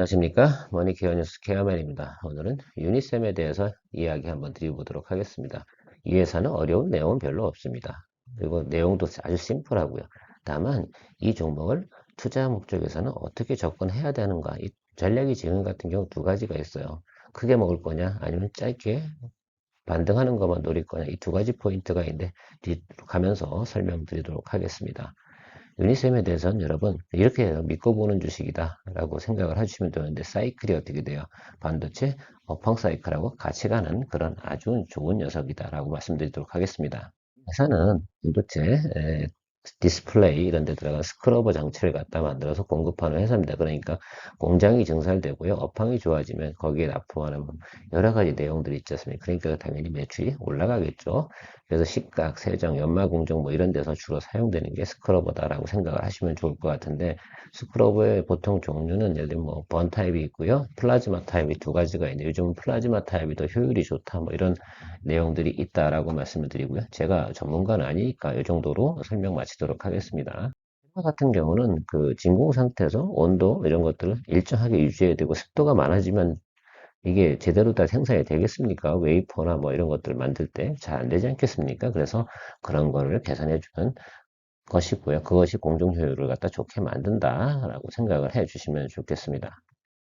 안녕하십니까 머니케어 뉴스 케어맨입니다. 오늘은 유니셈에 대해서 이야기 한번 드려보도록 하겠습니다. 이 회사는 어려운 내용은 별로 없습니다. 그리고 내용도 아주 심플하고요. 다만 이 종목을 투자 목적에서는 어떻게 접근해야 되는가 이 전략이 지금 같은 경우 두 가지가 있어요. 크게 먹을 거냐 아니면 짧게 반등하는 것만 노릴 거냐 이 두 가지 포인트가 있는데 뒤로 가면서 설명드리도록 하겠습니다. 유니셈에 대해서는 여러분 이렇게. 믿고 보는 주식이다 라고 생각을 해주시면 되는데 사이클이 어떻게 돼요? 반도체 업황 사이클하고 같이 가는 그런 아주 좋은 녀석이다 라고 말씀드리도록 하겠습니다. 회사는 반도체 디스플레이 이런 데 들어간 스크러버 장치를 갖다 만들어서 공급하는 회사입니다. 그러니까 공장이 증설되고요. 업황이 좋아지면 거기에 납품하는 여러 가지 내용들이 있지 않습니까? 그러니까 당연히 매출이 올라가겠죠. 그래서 식각, 세정, 연마공정 뭐 이런 데서 주로 사용되는 게 스크러버다라고 생각을 하시면 좋을 것 같은데 스크러버의 보통 종류는 예를 들면 뭐 번 타입이 있고요. 플라즈마 타입이 두 가지가 있는데 요즘은 플라즈마 타입이 더 효율이 좋다 뭐 이런 내용들이 있다라고 말씀을 드리고요. 제가 전문가는 아니니까 이 정도로 설명 마치 도록 하겠습니다. 화 같은 경우는 그 진공 상태에서 온도 이런 것들을 일정하게 유지해야 되고 습도가 많아지면 이게 제대로 다 생산이 되겠습니까? 웨이퍼나 뭐 이런 것들을 만들 때 잘 안 되지 않겠습니까? 그래서 그런 거를 계산해 주는 것이고요. 그것이 공정 효율을 갖다 좋게 만든다라고 생각을 해 주시면 좋겠습니다.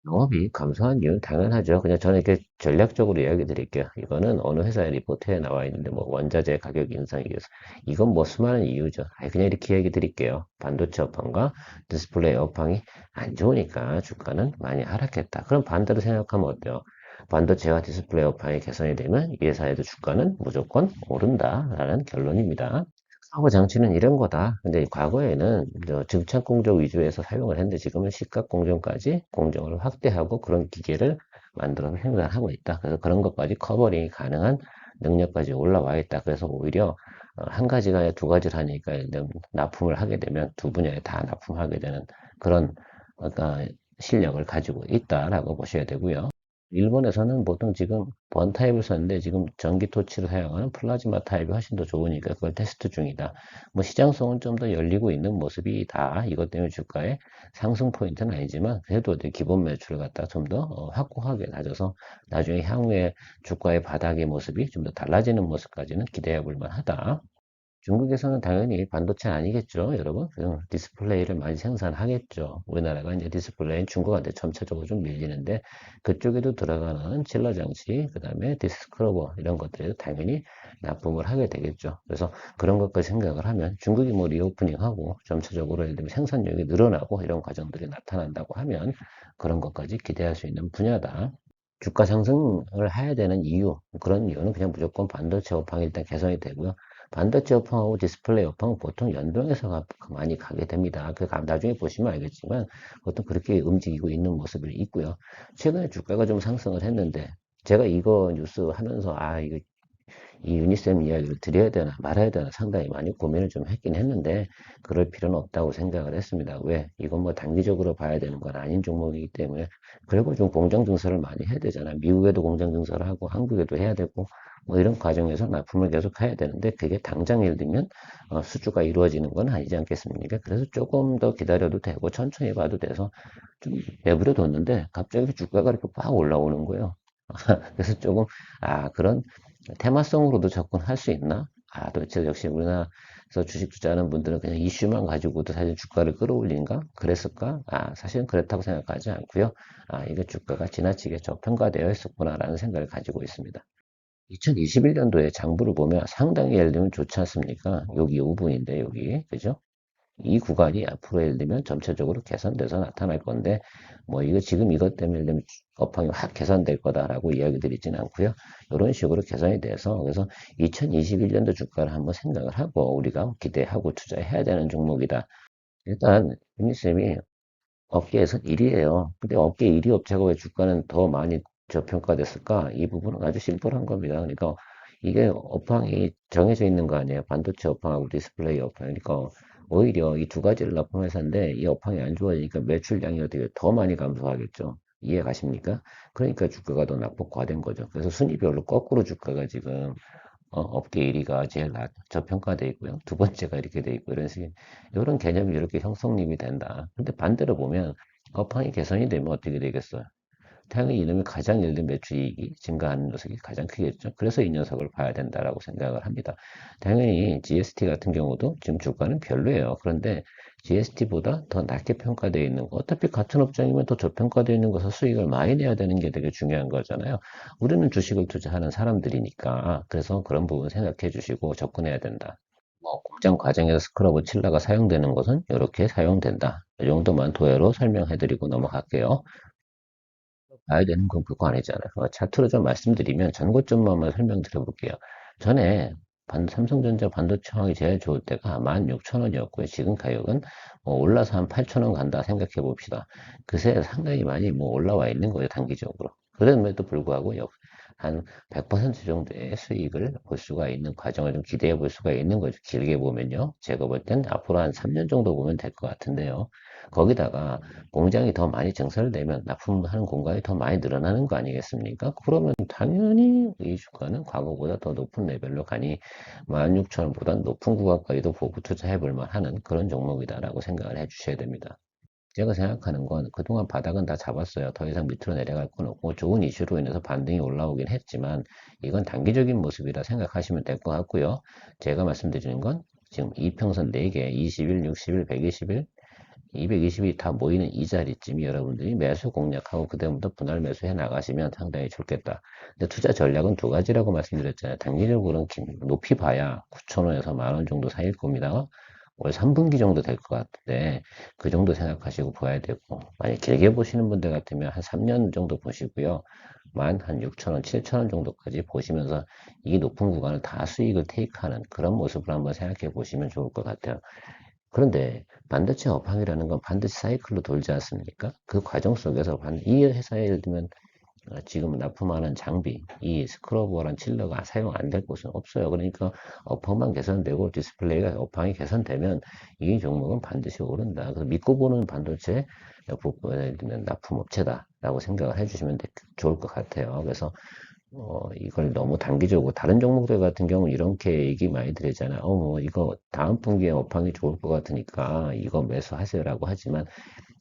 영업이 감소한 이유는 당연하죠. 그냥 저는 이렇게 전략적으로 이야기 드릴게요. 이거는 어느 회사의 리포트에 나와 있는데 뭐 원자재 가격 인상이 위해서 이건 뭐 수많은 이유죠. 그냥 이렇게 이야기 드릴게요. 반도체 업황과 디스플레이 업황이 안 좋으니까 주가는 많이 하락했다. 그럼 반대로 생각하면 어때요? 반도체와 디스플레이 업황이 개선이 되면 이 회사에도 주가는 무조건 오른다라는 결론입니다. 사고 장치는 이런 거다. 근데 과거에는 증착 공정 위주에서 사용을 했는데 지금은 시각 공정까지 공정을 확대하고 그런 기계를 만들어서 생산하고 있다. 그래서 그런 것까지 커버링이 가능한 능력까지 올라와 있다. 그래서 오히려 어, 한 가지가 아니라 두 가지를 하니까 납품을 하게 되면 두 분야에 다 납품하게 되는 그런 실력을 가지고 있다라고 보셔야 되고요. 일본에서는 보통 지금 번 타입을 썼는데 지금 전기 토치를 사용하는 플라즈마 타입이 훨씬 더 좋으니까 그걸 테스트 중이다. 뭐 시장성은 좀 더 열리고 있는 모습이다. 이것 때문에 주가의 상승 포인트는 아니지만 그래도 기본 매출을 갖다 좀더 어, 확고하게 낮아서 나중에 향후에 주가의 바닥의 모습이 좀 더 달라지는 모습까지는 기대해 볼 만하다. 중국에서는 당연히 반도체 아니겠죠, 여러분? 디스플레이를 많이 생산하겠죠. 우리나라가 이제 디스플레이는 중국한테 점차적으로 좀 밀리는데 그쪽에도 들어가는 칠러 장치, 그 다음에 디스크로버 이런 것들에도 당연히 납품을 하게 되겠죠. 그래서 그런 것까지 생각을 하면 중국이 뭐 리오프닝하고 점차적으로 예를 들면 생산력이 늘어나고 이런 과정들이 나타난다고 하면 그런 것까지 기대할 수 있는 분야다. 주가 상승을 해야 되는 이유, 그런 이유는 그냥 무조건 반도체 업황이 일단 개선이 되고요. 반도체 업황하고 디스플레이 업황은 보통 연동해서 많이 가게 됩니다. 그 나중에 보시면 알겠지만 보통 그렇게 움직이고 있는 모습이 있고요. 최근에 주가가 좀 상승을 했는데 제가 이거 뉴스 하면서 아 이거 이 유니셈 이야기를 드려야 되나 말아야 되나 상당히 많이 고민을 좀 했긴 했는데 그럴 필요는 없다고 생각을 했습니다. 왜? 이건 뭐 단기적으로 봐야 되는 건 아닌 종목이기 때문에 그리고 좀 공장 증설을 많이 해야 되잖아요. 미국에도 공장 증설을 하고 한국에도 해야 되고 뭐 이런 과정에서 납품을 계속 해야 되는데 그게 당장 예를 들면 어, 수주가 이루어지는 건 아니지 않겠습니까? 그래서 조금 더 기다려도 되고 천천히 봐도 돼서 좀 내버려 뒀는데 갑자기 주가가 이렇게 팍 올라오는 거예요. 그래서 조금 아 그런 테마성으로도 접근할 수 있나? 아, 도대체 역시 우리나라에서 주식 투자하는 분들은 그냥 이슈만 가지고도 사실 주가를 끌어올린가? 그랬을까? 아, 사실은 그렇다고 생각하지 않고요. 아, 이게 주가가 지나치게 저평가되어 있었구나라는 생각을 가지고 있습니다. 2021년도에 장부를 보면 상당히 예를 들면 좋지 않습니까? 여기 5분인데 여기 그죠? 이 구간이 앞으로 예를 들면 점차적으로 개선돼서 나타날 건데 뭐 이거 지금 이것 때문에 예를 들면 업황이 확 개선될 거다라고 이야기 드리지는 않고요. 이런 식으로 개선이 돼서 그래서 2021년도 주가를 한번 생각을 하고 우리가 기대하고 투자해야 되는 종목이다. 일단 유니쌤이 업계에서 1위예요. 근데 업계 1위 업체가 왜 주가는 더 많이 저평가됐을까? 이 부분은 아주 심플한 겁니다. 그러니까 이게 업황이 정해져 있는 거 아니에요. 반도체 업황하고 디스플레이 업황. 그러니까 오히려 이 두 가지를 납품 회사인데 이 업황이 안 좋아지니까 매출량이 어떻게 더 많이 감소하겠죠. 이해 가십니까? 그러니까 주가가 더 낙폭화된 거죠. 그래서 순위별로 거꾸로 주가가 지금 어, 업계 1위가 제일 낮, 저평가돼 있고요. 두 번째가 이렇게 돼 있고 이런 식의 이런 개념이 이렇게 형성립이 된다. 근데 반대로 보면 업황이 개선이 되면 어떻게 되겠어요? 당연히 이놈이 가장 예를 들면 매출이익이 증가하는 녀석이 가장 크겠죠. 그래서 이 녀석을 봐야 된다라고 생각을 합니다. 당연히 GST 같은 경우도 지금 주가는 별로예요. 그런데 GST보다 더 낮게 평가되어 있는 거, 어차피 같은 업종이면 더 저평가되어 있는 것을 수익을 많이 내야 되는 게 되게 중요한 거잖아요. 우리는 주식을 투자하는 사람들이니까 그래서 그런 부분 생각해 주시고 접근해야 된다. 뭐 공장 과정에서 스크러브 칠러가 사용되는 것은 이렇게 사용된다. 이 정도만 도해로 설명해 드리고 넘어갈게요. 봐야 되는 건 그거 아니잖아요. 어, 차트로 좀 말씀드리면 전고점만 설명드려 볼게요. 전에 반, 삼성전자 반도체 상황이 제일 좋을 때가 16,000원이었고요. 지금 가격은 뭐 올라서 한 8,000원 간다 생각해 봅시다. 그새 상당히 많이 뭐 올라와 있는 거예요. 단기적으로. 그럼에도 불구하고 역- 한 100% 정도의 수익을 볼 수가 있는 과정을 좀 기대해 볼 수가 있는 거죠. 길게 보면요. 제가 볼 땐 앞으로 한 3년 정도 보면 될 것 같은데요. 거기다가 공장이 더 많이 증설되면 납품하는 공간이 더 많이 늘어나는 거 아니겠습니까? 그러면 당연히 이 주가는 과거보다 더 높은 레벨로 가니 16,000원보다 높은 구간까지도 보고 투자해 볼 만하는 그런 종목이다라고 생각을 해 주셔야 됩니다. 제가 생각하는 건 그동안 바닥은 다 잡았어요. 더 이상 밑으로 내려갈 건 없고 좋은 이슈로 인해서 반등이 올라오긴 했지만 이건 단기적인 모습이라 생각하시면 될 것 같고요. 제가 말씀드리는 건 지금 이평선 4개, 21, 61, 121, 220이 다 모이는 이 자리쯤이 여러분들이 매수 공략하고 그다음부터 분할 매수해 나가시면 상당히 좋겠다. 근데 투자 전략은 두 가지라고 말씀드렸잖아요. 단기적으로는 긴- 높이 봐야 9,000원에서 만 원 정도 사이일 겁니다. 올 3분기 정도 될 것 같은데 그 정도 생각하시고 봐야 되고 만약 길게 보시는 분들 같으면 한 3년 정도 보시고요. 만 한 6,000원, 7,000원 정도까지 보시면서 이 높은 구간을 다 수익을 테이크하는 그런 모습을 한번 생각해 보시면 좋을 것 같아요. 그런데 반도체 업황이라는 건 반드시 사이클로 돌지 않습니까? 그 과정 속에서 반- 이 회사에 예를 들면 어, 지금 납품하는 장비, 이 스크러버랑 칠러가 사용 안 될 곳은 없어요. 그러니까 업황만 개선되고 디스플레이가 업황이 개선되면 이 종목은 반드시 오른다. 그래서 믿고 보는 반도체 예를 들면 납품 업체다라고 생각을 해주시면 되- 좋을 것 같아요. 그래서 어, 이걸 너무 단기적으로 다른 종목들 같은 경우 이렇게 얘기 많이 드리잖아요. 어, 뭐 이거 다음 분기에 업황이 좋을 것 같으니까 이거 매수하세요라고 하지만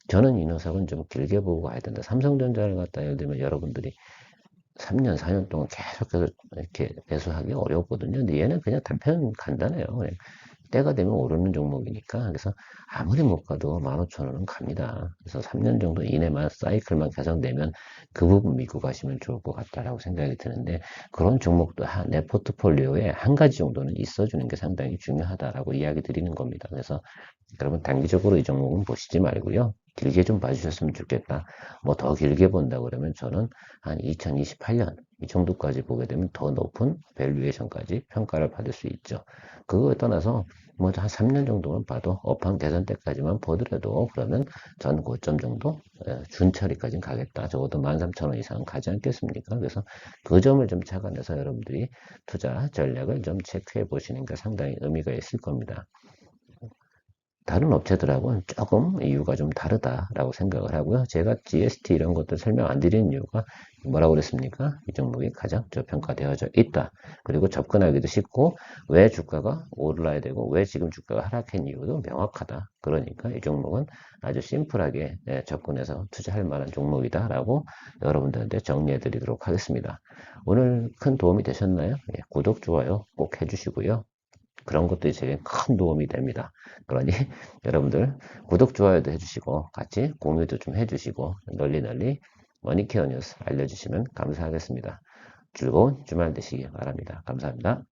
저는 이 녀석은 좀 길게 보고 가야 된다. 삼성전자를 갖다 예를 들면 여러분들이 3년, 4년 동안 계속해서 이렇게 매수하기 어렵거든요. 근데 얘는 그냥 단편 간단해요. 그냥 때가 되면 오르는 종목이니까. 그래서 아무리 못 가도 15,000원은 갑니다. 그래서 3년 정도 이내만 사이클만 개선되면 그 부분 믿고 가시면 좋을 것 같다라고 생각이 드는데 그런 종목도 한- 내 포트폴리오에 한 가지 정도는 있어주는 게 상당히 중요하다라고 이야기 드리는 겁니다. 그래서 여러분 단기적으로 이 종목은 보시지 말고요. 길게 좀 봐주셨으면 좋겠다. 뭐 더 길게 본다 그러면 저는 한 2028년 이 정도까지 보게 되면 더 높은 밸류에이션까지 평가를 받을 수 있죠. 그거에 떠나서 뭐 한 3년 정도만 봐도 업황 개선 때까지만 보더라도 그러면 전 고점 정도 예, 준처리까지는 가겠다. 적어도 13,000원 이상은 가지 않겠습니까? 그래서 그 점을 좀 착안해서 여러분들이 투자 전략을 좀 체크해 보시는 게 상당히 의미가 있을 겁니다. 다른 업체들하고는 조금 이유가 좀 다르다라고 생각을 하고요. 제가 GST 이런 것들 설명 안 드리는 이유가 뭐라고 그랬습니까? 이 종목이 가장 저평가되어져 있다. 그리고 접근하기도 쉽고 왜 주가가 오르라야 되고 왜 지금 주가가 하락한 이유도 명확하다. 그러니까 이 종목은 아주 심플하게 예, 접근해서 투자할 만한 종목이다라고 여러분들한테 정리해 드리도록 하겠습니다. 오늘 큰 도움이 되셨나요? 예, 구독, 좋아요 꼭 해주시고요. 그런 것들이 제게 큰 도움이 됩니다. 그러니 여러분들 구독, 좋아요도 해주시고 같이 공유도 좀 해주시고 널리 널리 머니케어 뉴스 알려주시면 감사하겠습니다. 즐거운 주말 되시기 바랍니다. 감사합니다.